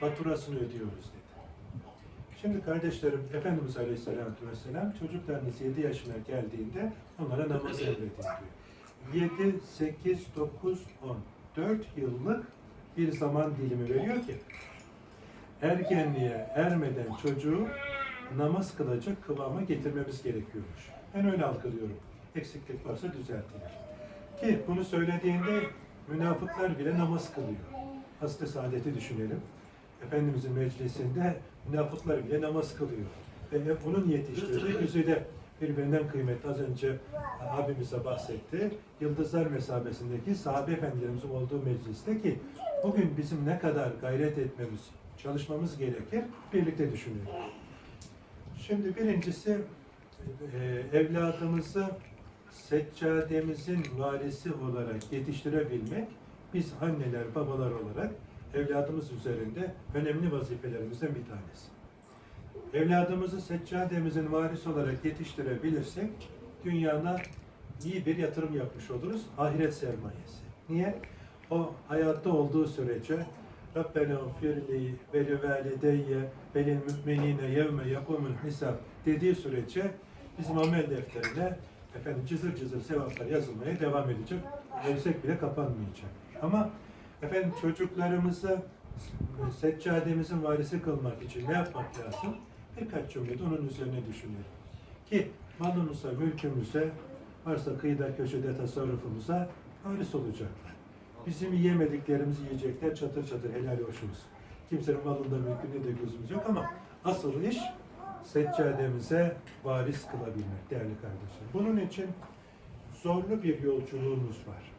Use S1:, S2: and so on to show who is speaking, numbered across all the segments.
S1: faturasını ödüyoruz dedi. Şimdi kardeşlerim, Efendimiz Aleyhisselatü Vesselam çocuklarınız 7 yaşına geldiğinde onlara namaz emredin diyor. 7, 8, 9, 10. 4 yıllık bir zaman dilimi veriyor ki ergenliğe ermeden çocuğu namaz kılacak kıvama getirmemiz gerekiyormuş. Ben öyle algılıyorum. Eksiklik varsa düzeltilir. Ki bunu söylediğinde münafıklar bile namaz kılıyor. Aslı saadeti düşünelim. Efendimizin meclisinde münafıklar bile namaz kılıyor. Ve bunun yetiştirdiği güzide birbirinden kıymetli az önce abimize bahsetti. Yıldızlar mesabesindeki sahabe efendilerimizin olduğu mecliste ki bugün bizim ne kadar gayret etmemiz, çalışmamız gerekir birlikte düşünüyoruz. Şimdi birincisi e, evladımızı seccademizin varisi olarak yetiştirebilmek biz anneler, babalar olarak evladımız üzerinde önemli vazifelerimizden bir tanesi. Evladımızı seccademizin varisi olarak yetiştirebilirsek dünyana iyi bir yatırım yapmış oluruz. Ahiret sermayesi. Niye? O hayatta olduğu sürece Rabbena firli ve li valideyye müminine yevme yakumul hisab dediği sürece bizim amel defterine efendim cızır cızır sevaplar yazılmaya devam edecek. Ölsek bile kapanmayacak. Ama efendim çocuklarımızı seccademizin varisi kılmak için ne yapmak lazım? Birkaç cümlede onun üzerine düşünelim. Ki malımıza, mülkümüze, varsa kıyıda köşede tasarrufumuza varis olacaklar. Bizim yiyemediklerimizi yiyecekler çatır çatır helal hoşumuz. Kimsenin malında mülkünde de gözümüz yok ama asıl iş seccademize varis kılabilmek değerli kardeşler. Bunun için zorlu bir yolculuğumuz var.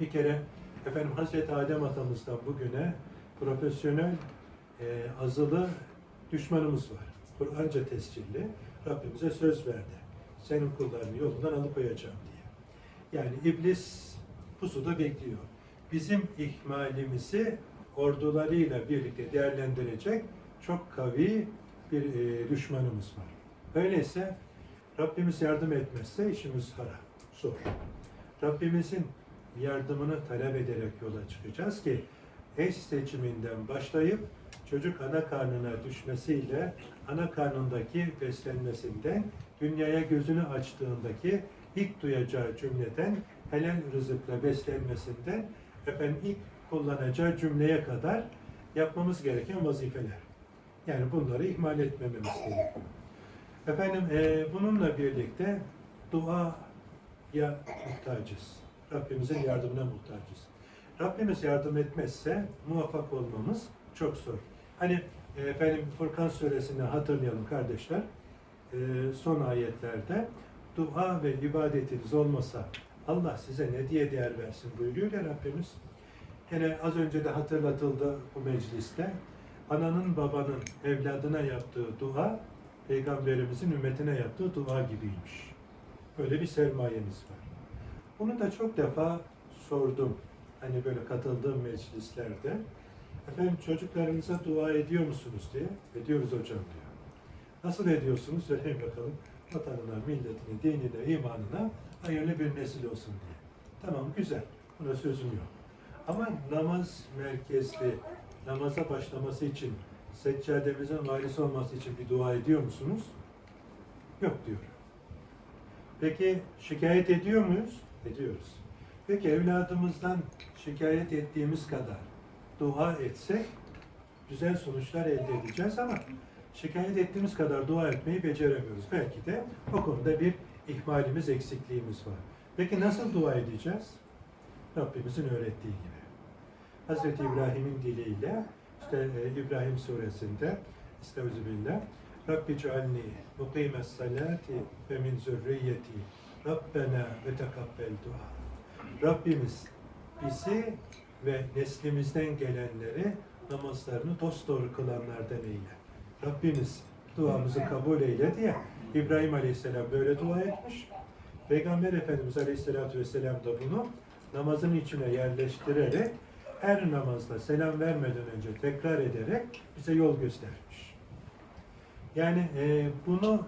S1: Bir kere efendim Hazreti Adem atamızdan bugüne profesyonel e, azılı düşmanımız var. Kur'anca tescilli. Rabbimize söz verdi. Senin kullarını yolundan alıkoyacağım diye. Yani iblis pusuda bekliyor. Bizim ihmalimizi ordularıyla birlikte değerlendirecek çok kavi bir e, düşmanımız var. Öyleyse Rabbimiz yardım etmezse işimiz harap, zor. Rabbimizin yardımını talep ederek yola çıkacağız ki eş seçiminden başlayıp çocuk ana karnına düşmesiyle ana karnındaki beslenmesinden dünyaya gözünü açtığındaki ilk duyacağı cümleden helal rızıkla beslenmesinden efendim ilk kullanacağı cümleye kadar yapmamız gereken vazifeler. Yani bunları ihmal etmememiz gerekiyor. Efendim e, bununla birlikte duaya muhtacız. Rabbimizin yardımına muhtacız. Rabbimiz yardım etmezse muvaffak olmamız çok zor. Hani e, efendim Furkan suresini hatırlayalım kardeşler. E, son ayetlerde dua ve ibadetiniz olmasa Allah size ne diye değer versin buyuruyor ya Rabbimiz. Yine az önce de hatırlatıldı bu mecliste. Ananın babanın evladına yaptığı dua, peygamberimizin ümmetine yaptığı dua gibiymiş. Böyle bir sermayemiz var. Bunu da çok defa sordum. Hani böyle katıldığım meclislerde. Efendim çocuklarınıza dua ediyor musunuz diye. Ediyoruz hocam diyor. Nasıl ediyorsunuz? Söyleyin bakalım. Vatanına, milletine, dinine, imanına hayırlı bir nesil olsun diye. Tamam güzel. Buna sözüm yok. Ama namaz merkezli, namaza başlaması için, seccademizin varisi olması için bir dua ediyor musunuz? Yok diyor. Peki şikayet ediyor muyuz? Ediyoruz. Peki evladımızdan şikayet ettiğimiz kadar dua etsek güzel sonuçlar elde edeceğiz ama şikayet ettiğimiz kadar dua etmeyi beceremiyoruz. Belki de o konuda bir ihmalimiz, eksikliğimiz var. Peki nasıl dua edeceğiz? Rabbimizin öğrettiği gibi. Hazreti İbrahim'in diliyle işte e, İbrahim suresinde Estağfirullah Rabbi cealni mukimes salati ve min zürriyeti Rabbena ve tekabbel dua. Rabbimiz bizi ve neslimizden gelenleri namazlarını dosdoğru kılanlardan eyle. Rabbimiz duamızı kabul eyle diye İbrahim Aleyhisselam böyle dua etmiş. Peygamber Efendimiz Aleyhisselatü Vesselam da bunu namazın içine yerleştirerek her namazda selam vermeden önce tekrar ederek bize yol göstermiş. Yani e, bunu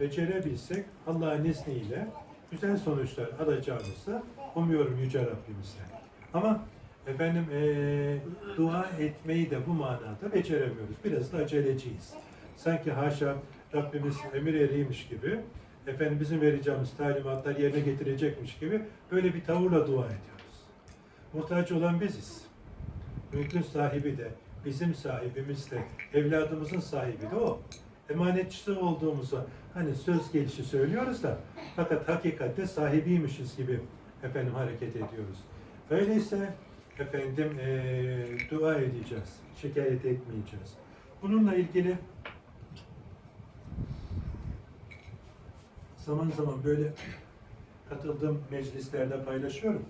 S1: becerebilsek Allah'ın izniyle güzel sonuçlar alacağımızı umuyorum Yüce Rabbimizden. Ama efendim eee, dua etmeyi de bu manada beceremiyoruz. Biraz da aceleciyiz. Sanki haşa Rabbimiz emir eriymiş gibi, efendim bizim vereceğimiz talimatlar yerine getirecekmiş gibi böyle bir tavırla dua ediyoruz. Muhtaç olan biziz. Mülkün sahibi de, bizim sahibimiz de, evladımızın sahibi de o. Emanetçisi olduğumuzu hani söz gelişi söylüyoruz da fakat hakikatte sahibiymişiz gibi efendim hareket ediyoruz. Öyleyse efendim eee, dua edeceğiz, şikayet etmeyeceğiz. Bununla ilgili zaman zaman böyle katıldığım meclislerde paylaşıyorum.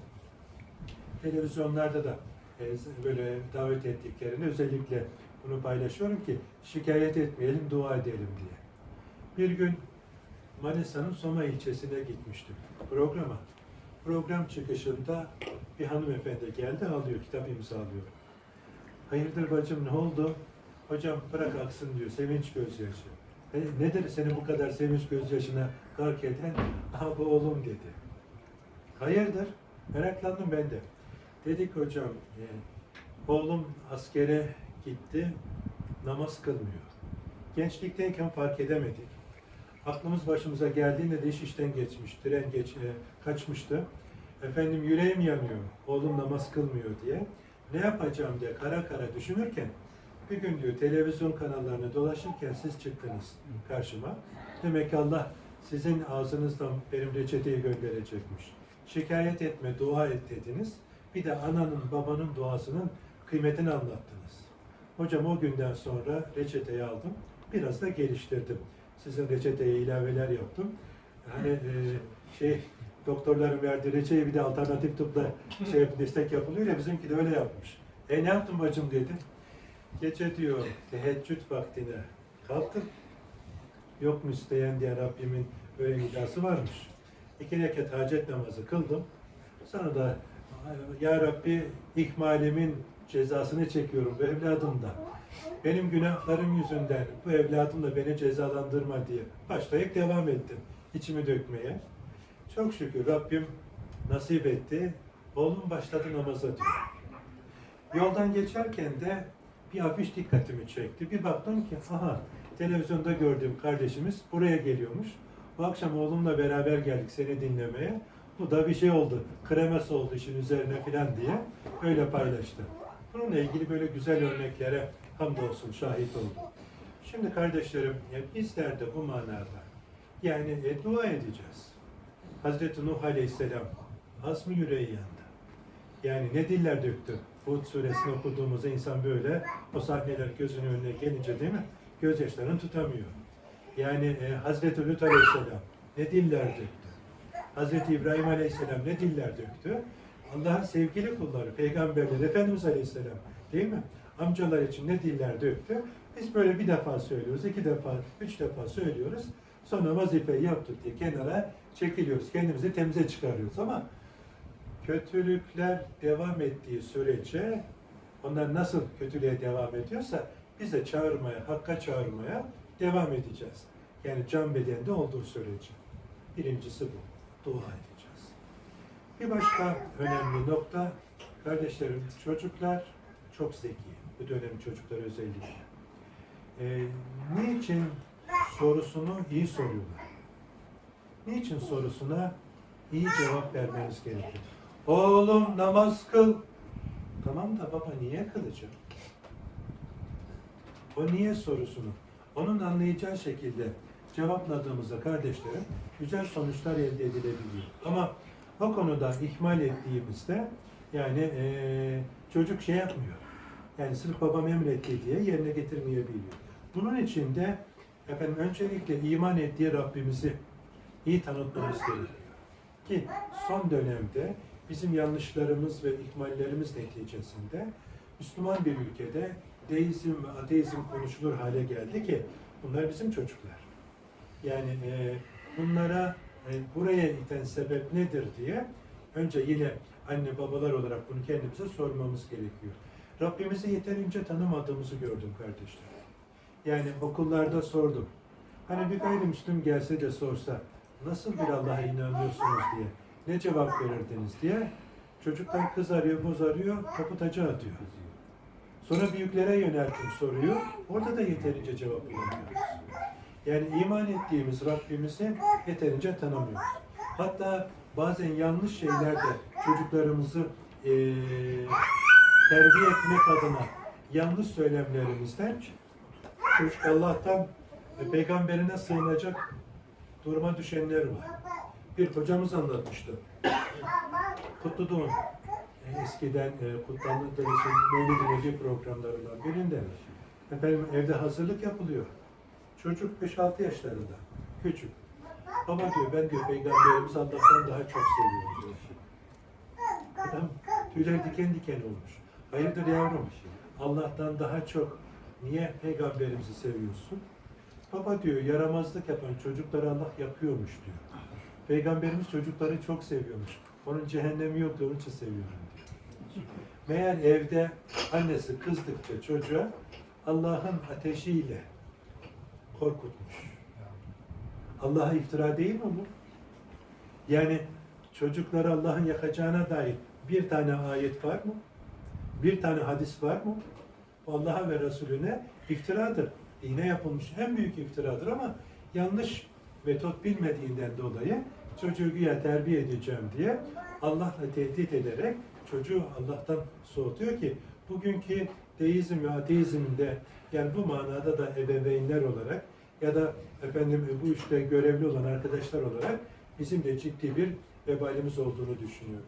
S1: Televizyonlarda da e, böyle davet ettiklerini özellikle bunu paylaşıyorum ki şikayet etmeyelim, dua edelim diye. Bir gün Manisa'nın Soma ilçesine gitmiştim programa. Program çıkışında bir hanımefendi geldi, alıyor, kitap imzalıyor. Hayırdır bacım ne oldu? Hocam bırak aksın diyor, sevinç gözyaşı. E, nedir seni bu kadar sevinç gözyaşına gark eden? Bu oğlum dedi. Hayırdır? Meraklandım ben de. Dedik hocam, e, oğlum askere gitti, namaz kılmıyor. Gençlikteyken fark edemedik. Aklımız başımıza geldiğinde de iş işten geçmiş, tren geç, e, kaçmıştı. Efendim yüreğim yanıyor, oğlum namaz kılmıyor diye. Ne yapacağım diye kara kara düşünürken bir gün diyor televizyon kanallarını dolaşırken siz çıktınız karşıma. Demek ki Allah sizin ağzınızdan benim reçeteyi gönderecekmiş. Şikayet etme, dua et dediniz. Bir de ananın, babanın duasının kıymetini anlattınız. Hocam o günden sonra reçeteyi aldım. Biraz da geliştirdim. Sizin reçeteye ilaveler yaptım. Hani e, şey doktorların verdiği reçeyi bir de alternatif tıpla şey destek yapılıyor ya bizimki de öyle yapmış. E ne yaptın bacım dedim. Gece diyor teheccüd vaktine kalktım. Yok mu isteyen diye Rabbimin böyle iddiası varmış. İki rekat hacet namazı kıldım. Sonra da Ya Rabbi ihmalimin cezasını çekiyorum bu evladımda. Benim günahlarım yüzünden bu evladımla beni cezalandırma diye başlayıp devam ettim içimi dökmeye. Çok şükür Rabbim nasip etti. Oğlum başladı namaza diyor. Yoldan geçerken de bir afiş dikkatimi çekti. Bir baktım ki aha televizyonda gördüğüm kardeşimiz buraya geliyormuş. Bu akşam oğlumla beraber geldik seni dinlemeye. Bu da bir şey oldu. Kremes oldu işin üzerine filan diye öyle paylaştı. Bununla ilgili böyle güzel örneklere hamdolsun şahit oldum. Şimdi kardeşlerim bizler de bu manada yani e, dua edeceğiz. Hazreti Nuh Aleyhisselam az mı yüreği yandı? Yani ne diller döktü? Hud suresini okuduğumuzda insan böyle o sahneler gözünün önüne gelince değil mi? Gözyaşlarını tutamıyor. Yani e, Hazreti Lut Aleyhisselam ne diller döktü? Hazreti İbrahim Aleyhisselam ne diller döktü? Allah'ın sevgili kulları, peygamberler, Efendimiz Aleyhisselam değil mi? Amcalar için ne diller döktü? Biz böyle bir defa söylüyoruz, iki defa, üç defa söylüyoruz. Sonra vazifeyi yaptık diye kenara çekiliyoruz. Kendimizi temize çıkarıyoruz ama kötülükler devam ettiği sürece onlar nasıl kötülüğe devam ediyorsa biz de çağırmaya, hakka çağırmaya devam edeceğiz. Yani can bedende olduğu sürece. Birincisi bu. Dua edeceğiz. Bir başka önemli nokta, kardeşlerim çocuklar çok zeki. Bu dönem çocuklar özellikle. Ee, niçin sorusunu iyi soruyorlar? Niçin sorusuna iyi cevap vermeniz gerekiyor? Oğlum namaz kıl. Tamam da baba niye kılacağım? O niye sorusunu onun anlayacağı şekilde cevapladığımızda kardeşlerim güzel sonuçlar elde edilebiliyor. Ama o konuda ihmal ettiğimizde yani eee, çocuk şey yapmıyor. Yani sırf babam emretti diye yerine getirmeyebiliyor. Bunun için de efendim öncelikle iman ettiği Rabbimizi iyi tanıtmamız gerekiyor. Ki son dönemde bizim yanlışlarımız ve ihmallerimiz neticesinde Müslüman bir ülkede deizm ve ateizm konuşulur hale geldi ki bunlar bizim çocuklar. Yani e, bunlara e, buraya iten sebep nedir diye önce yine anne babalar olarak bunu kendimize sormamız gerekiyor. Rabbimizi yeterince tanımadığımızı gördüm kardeşler. Yani okullarda sordum. Hani bir gayrimüslim gelse de sorsa nasıl bir Allah'a inanıyorsunuz diye ne cevap verirdiniz diye Çocuktan kız arıyor, boz arıyor, topu taca atıyor. Sonra büyüklere yöneltim soruyor. Orada da yeterince cevap bulamıyoruz. Yani iman ettiğimiz Rabbimizi yeterince tanımıyoruz. Hatta bazen yanlış şeylerde çocuklarımızı eee terbiye etmek adına yanlış söylemlerimizden çocuk Allah'tan ve peygamberine sığınacak duruma düşenler var. Bir hocamız anlatmıştı. Kutlu Doğum e, eskiden e, kutlandığı için Mevlid Nebi programlarından birinde efendim evde hazırlık yapılıyor. Çocuk 5-6 yaşlarında. Küçük. Baba diyor ben diyor peygamberimiz Allah'tan daha çok seviyorum diyor. Adam tüyler diken diken olmuş. Hayırdır yavrum? Allah'tan daha çok niye peygamberimizi seviyorsun? Baba diyor yaramazlık yapan çocukları Allah yakıyormuş diyor. Peygamberimiz çocukları çok seviyormuş. Onun cehennemi yok onun için seviyorum diyor. Meğer evde annesi kızdıkça çocuğa Allah'ın ateşiyle korkutmuş. Allah'a iftira değil mi bu? Yani çocukları Allah'ın yakacağına dair bir tane ayet var mı? Bir tane hadis var mı? Allah'a ve Resulüne iftiradır. Dine yapılmış en büyük iftiradır ama yanlış metot bilmediğinden dolayı çocuğu güya terbiye edeceğim diye Allah'la tehdit ederek çocuğu Allah'tan soğutuyor ki bugünkü deizm ve ateizmde yani bu manada da ebeveynler olarak ya da efendim bu işte görevli olan arkadaşlar olarak bizim de ciddi bir vebalimiz olduğunu düşünüyorum.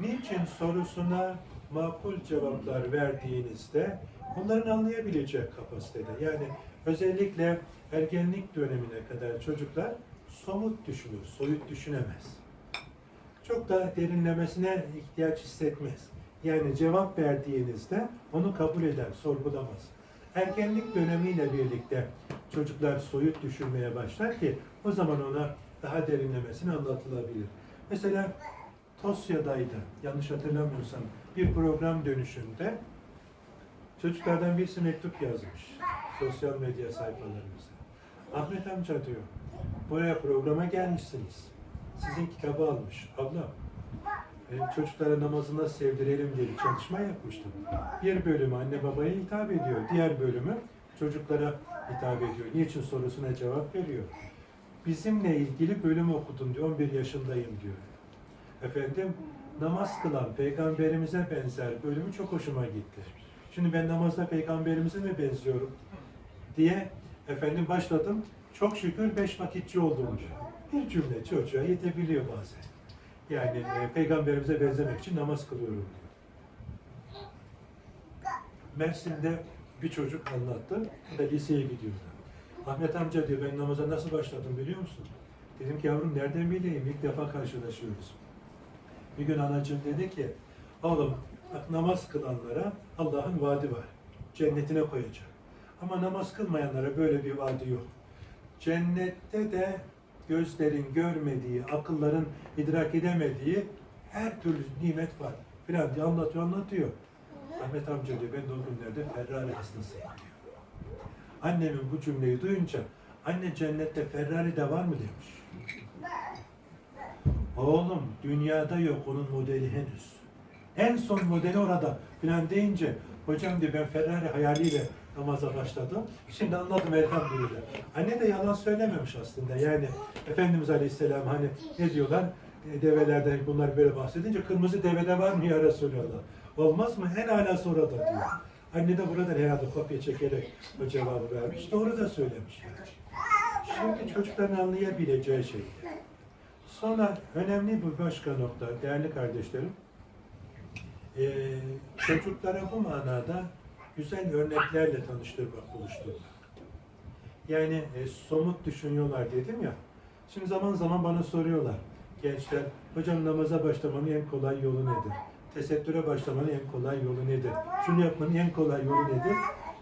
S1: Niçin sorusuna makul cevaplar verdiğinizde onların anlayabilecek kapasitede. Yani özellikle ergenlik dönemine kadar çocuklar somut düşünür, soyut düşünemez. Çok da derinlemesine ihtiyaç hissetmez. Yani cevap verdiğinizde onu kabul eder, sorgulamaz. Ergenlik dönemiyle birlikte çocuklar soyut düşünmeye başlar ki o zaman ona daha derinlemesine anlatılabilir. Mesela Tosya'daydı, yanlış hatırlamıyorsam bir program dönüşünde çocuklardan birisi mektup yazmış sosyal medya sayfalarımıza. Ahmet amca diyor, buraya programa gelmişsiniz. Sizin kitabı almış. Abla, çocuklara namazı nasıl sevdirelim diye bir çalışma yapmıştım. Bir bölümü anne babaya hitap ediyor, diğer bölümü çocuklara hitap ediyor. Niçin sorusuna cevap veriyor. Bizimle ilgili bölüm okudum diyor, 11 yaşındayım diyor. Efendim, namaz kılan peygamberimize benzer bölümü çok hoşuma gitti. Şimdi ben namazda peygamberimize mi benziyorum diye efendim başladım. Çok şükür beş vakitçi oldum diyor. Bir cümle çocuğa yetebiliyor bazen. Yani e, peygamberimize benzemek için namaz kılıyorum diyor. Mersin'de bir çocuk anlattı. Da liseye gidiyordu. Ahmet amca diyor ben namaza nasıl başladım biliyor musun? Dedim ki yavrum nereden bileyim ilk defa karşılaşıyoruz. Bir gün anacığım dedi ki oğlum namaz kılanlara Allah'ın vaadi var. Cennetine koyacak. Ama namaz kılmayanlara böyle bir vaadi yok. Cennette de gözlerin görmediği, akılların idrak edemediği her türlü nimet var. Filan diye anlatıyor, anlatıyor. Ahmet amca diyor, ben de o günlerde Ferrari hastasıyım diyor. Annemin bu cümleyi duyunca, anne cennette Ferrari de var mı demiş. Oğlum dünyada yok onun modeli henüz. En son modeli orada filan deyince hocam diyor ben Ferrari hayaliyle namaza başladım. Şimdi anladım elhamdülillah. Anne de yalan söylememiş aslında. Yani Efendimiz Aleyhisselam hani ne diyorlar? E, Develerden bunlar böyle bahsedince kırmızı devede var mı ya Resulallah? Olmaz mı? En alası orada diyor. Anne de buradan herhalde kopya çekerek o cevabı vermiş. Doğru da söylemiş. Şimdi çocukların anlayabileceği şey. Sonra önemli bir başka nokta değerli kardeşlerim. Ee, çocuklara bu manada güzel örneklerle tanıştırmak, buluşturmak. Yani e, somut düşünüyorlar dedim ya. Şimdi zaman zaman bana soruyorlar gençler, hocam namaza başlamanın en kolay yolu nedir? Tesettüre başlamanın en kolay yolu nedir? Şunu yapmanın en kolay yolu nedir?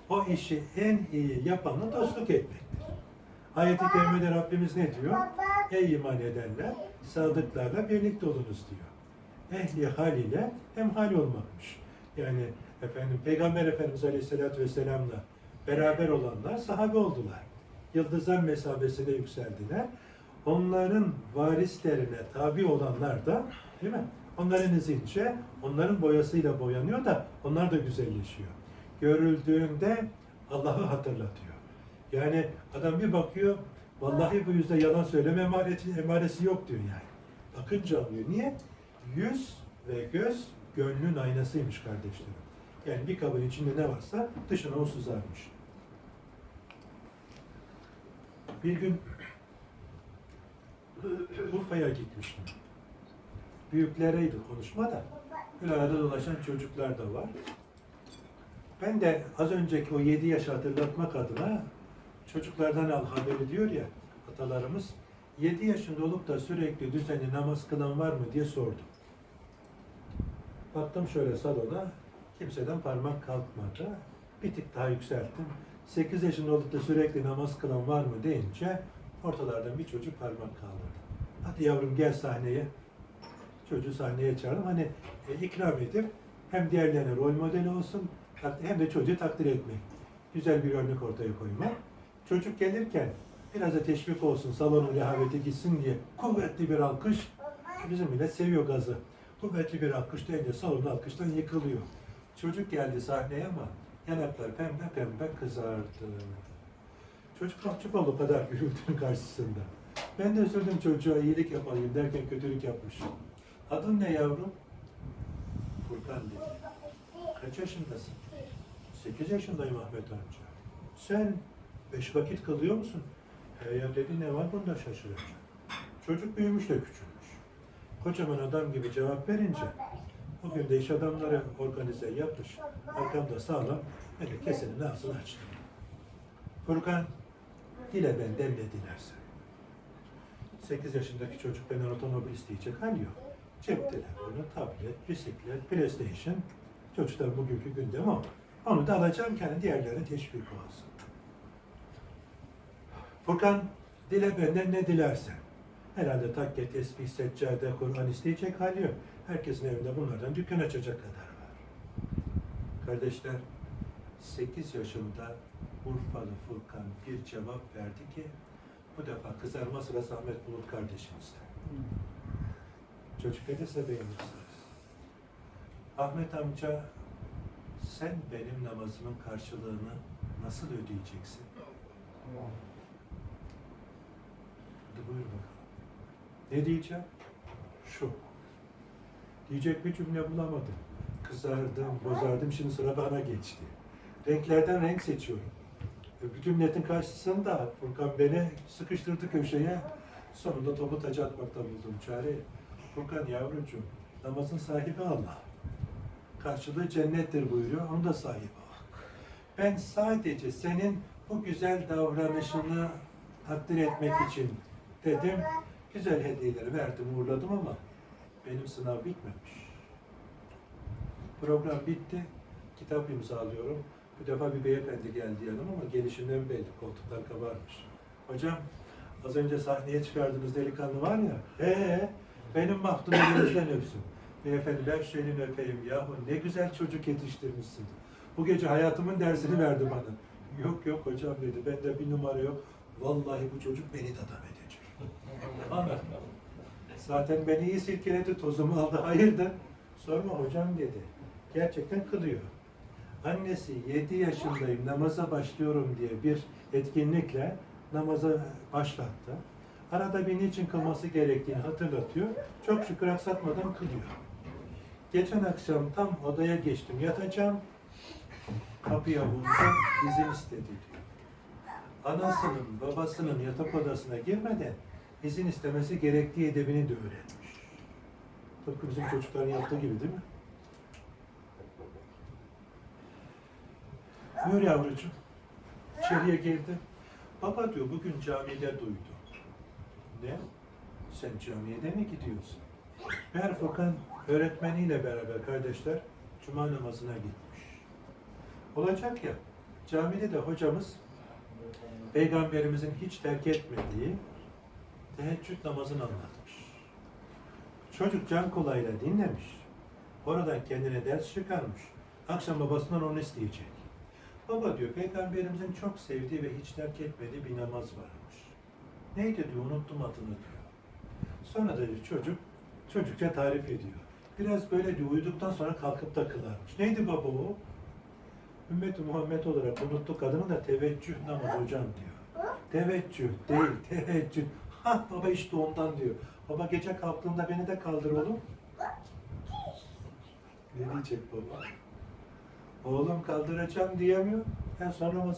S1: O işi en iyi yapanla dostluk etmektir. Ayet-i Kerime'de Rabbimiz ne diyor? Ey iman edenler, sadıklarla birlikte olunuz diyor. Ehli hal ile hemhal olmakmış. Yani efendim Peygamber Efendimiz Aleyhisselatü Vesselam'la beraber olanlar sahabe oldular. Yıldızlar mesabesine yükseldiler. Onların varislerine tabi olanlar da değil mi? Onların izince onların boyasıyla boyanıyor da onlar da güzelleşiyor. Görüldüğünde Allah'ı hatırlatıyor. Yani adam bir bakıyor, vallahi bu yüzde yalan söyleme emaresi, emaresi yok diyor yani. Bakınca anlıyor. Niye? Yüz ve göz gönlün aynasıymış kardeşlerim. Yani bir kabın içinde ne varsa dışına o sızarmış. Bir gün Urfa'ya gitmiştim. Büyüklereydi konuşma da. Bir arada dolaşan çocuklar da var. Ben de az önceki o 7 yaşı hatırlatmak adına çocuklardan al haberi diyor ya atalarımız. 7 yaşında olup da sürekli düzenli namaz kılan var mı diye sordum. Baktım şöyle salona, kimseden parmak kalkmadı. Bir tık daha yükselttim. 8 yaşında olup da sürekli namaz kılan var mı deyince ortalardan bir çocuk parmak kaldırdı. Hadi yavrum gel sahneye. Çocuğu sahneye çağırdım. Hani e, ikram edip hem diğerlerine rol modeli olsun hem de çocuğu takdir etmek. Güzel bir örnek ortaya koymak. Çocuk gelirken biraz da teşvik olsun, salonun rehaveti gitsin diye kuvvetli bir alkış. Bizim millet seviyor gazı. Kuvvetli bir alkış deyince salon alkıştan yıkılıyor. Çocuk geldi sahneye ama yanaklar pembe pembe kızardı. Çocuk mahcup oldu kadar gürültünün karşısında. Ben de üzüldüm çocuğa iyilik yapayım derken kötülük yapmış. Adın ne yavrum? Furkan dedi. Kaç yaşındasın? Sekiz yaşındayım Ahmet amca. Sen beş vakit kılıyor musun? He ya dedi ne var bunda şaşıracak. Çocuk büyümüş de küçülmüş. Kocaman adam gibi cevap verince bugün de iş adamları organize yapmış. Arkamda sağlam. De kesenin ağzını açtım. Furkan dile benden ne dilersen. 8 yaşındaki çocuk benden otomobil isteyecek hal yok. Cep telefonu, tablet, bisiklet, PlayStation. Çocuklar bugünkü gündem o. Onu da alacağım kendi diğerlerine teşvik olsun. Furkan, dile benden ne dilersen. Herhalde takke, tesbih, seccade, Kur'an isteyecek hali yok. Herkesin evinde bunlardan dükkan açacak kadar var. Kardeşler, 8 yaşında Urfalı Furkan bir cevap verdi ki bu defa kızarma sırası Ahmet Bulut kardeşimizde. Çocuk ne dese beğenirsiniz. Ahmet amca sen benim namazımın karşılığını nasıl ödeyeceksin? Hadi buyur bakalım. Ne diyeceğim? Şu. Diyecek bir cümle bulamadım. Kızardım, bozardım, şimdi sıra bana geçti. Renklerden renk seçiyorum. E, Bütün milletin karşısında Furkan beni sıkıştırdı köşeye. Sonunda topu taca atmakta buldum çare. Furkan yavrucuğum, namazın sahibi Allah. Karşılığı cennettir buyuruyor, onu da sahibi o. Ben sadece senin bu güzel davranışını takdir etmek için dedim. Güzel hediyeleri verdim, uğurladım ama benim sınav bitmemiş. Program bitti, kitap imzalıyorum. Bu defa bir beyefendi geldi yanıma ama gelişinden belli, koltuklar kabarmış. Hocam, az önce sahneye çıkardığınız delikanlı var ya, ee, benim mahdum elinizden öpsün. Beyefendi ben şu elini öpeyim yahu ne güzel çocuk yetiştirmişsin. Bu gece hayatımın dersini verdi bana. Yok yok hocam dedi, bende bir numara yok. Vallahi bu çocuk beni adam edecek. Zaten beni iyi silkeledi, tozumu aldı, hayırdır? Sorma hocam dedi. Gerçekten kılıyor. Annesi 7 yaşındayım namaza başlıyorum diye bir etkinlikle namaza başlattı. Arada bir niçin kılması gerektiğini hatırlatıyor. Çok şükür aksatmadan kılıyor. Geçen akşam tam odaya geçtim yatacağım. Kapıya vurdum, izin istedi diyor. Anasının, babasının yatak odasına girmeden izin istemesi gerektiği edebini de öğrenmiş. Tıpkı bizim çocukların yaptığı gibi değil mi? Buyur yavrucuğum. İçeriye girdi. Baba diyor bugün camide duydum. Ne? Sen camiye de mi gidiyorsun? Meğer Furkan öğretmeniyle beraber kardeşler cuma namazına gitmiş. Olacak ya, camide de hocamız Peygamberimizin hiç terk etmediği teheccüd namazını anlatmış. Çocuk can kolayla dinlemiş. Oradan kendine ders çıkarmış. Akşam babasından onu isteyecek. Baba diyor, Peygamberimizin çok sevdiği ve hiç terk etmediği bir namaz varmış. Neydi diyor, unuttum adını diyor. Sonra da diyor, çocuk, çocukça tarif ediyor. Biraz böyle diyor, uyuduktan sonra kalkıp da kılarmış. Neydi baba o? Ümmet-i Muhammed olarak unuttuk adını da teveccüh namazı hocam diyor. Teveccüh değil, teveccüh. Ha baba işte ondan diyor. Baba gece kalktığında beni de kaldır oğlum. Ne diyecek baba? Oğlum kaldıracağım diyemiyor. En sonra